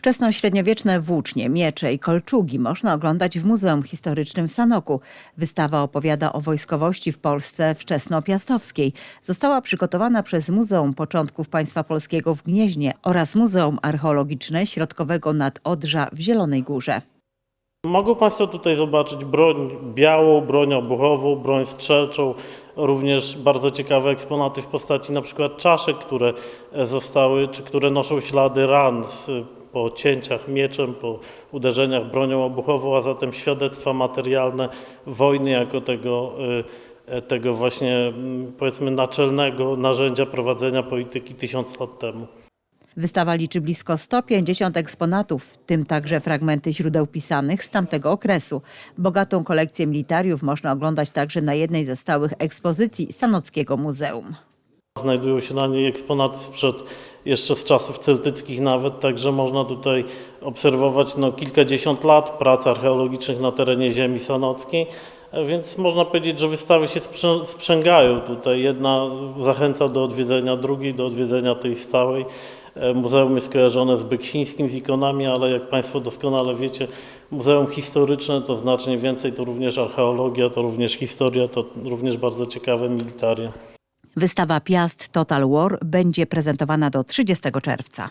Wczesnośredniowieczne włócznie, miecze i kolczugi można oglądać w Muzeum Historycznym w Sanoku. Wystawa opowiada o wojskowości w Polsce wczesnopiastowskiej. Została przygotowana przez Muzeum Początków Państwa Polskiego w Gnieźnie oraz Muzeum Archeologiczne Środkowego Nadodrza w Zielonej Górze. Mogą Państwo tutaj zobaczyć broń białą, broń obuchową, broń strzelczą, również bardzo ciekawe eksponaty w postaci na przykład czaszek, które zostały, czy które noszą ślady ran po cięciach mieczem, po uderzeniach bronią obuchową, a zatem świadectwa materialne wojny jako tego, y, tego właśnie mm, powiedzmy naczelnego narzędzia prowadzenia polityki tysiąc lat temu. Wystawa liczy blisko 150 eksponatów, w tym także fragmenty źródeł pisanych z tamtego okresu. Bogatą kolekcję militariów można oglądać także na jednej ze stałych ekspozycji Sanockiego Muzeum. Znajdują się na niej eksponaty sprzed jeszcze z czasów celtyckich nawet, także można tutaj obserwować no, kilkadziesiąt lat prac archeologicznych na terenie ziemi sanockiej, więc można powiedzieć, że wystawy się sprzę- sprzęgają tutaj. Jedna zachęca do odwiedzenia drugiej, do odwiedzenia tej stałej. E, Muzeum jest kojarzone z Beksińskim, z ikonami, ale jak Państwo doskonale wiecie, muzeum historyczne to znacznie więcej, to również archeologia, to również historia, to również bardzo ciekawe militaria. Wystawa Piast Total War będzie prezentowana do 30 czerwca.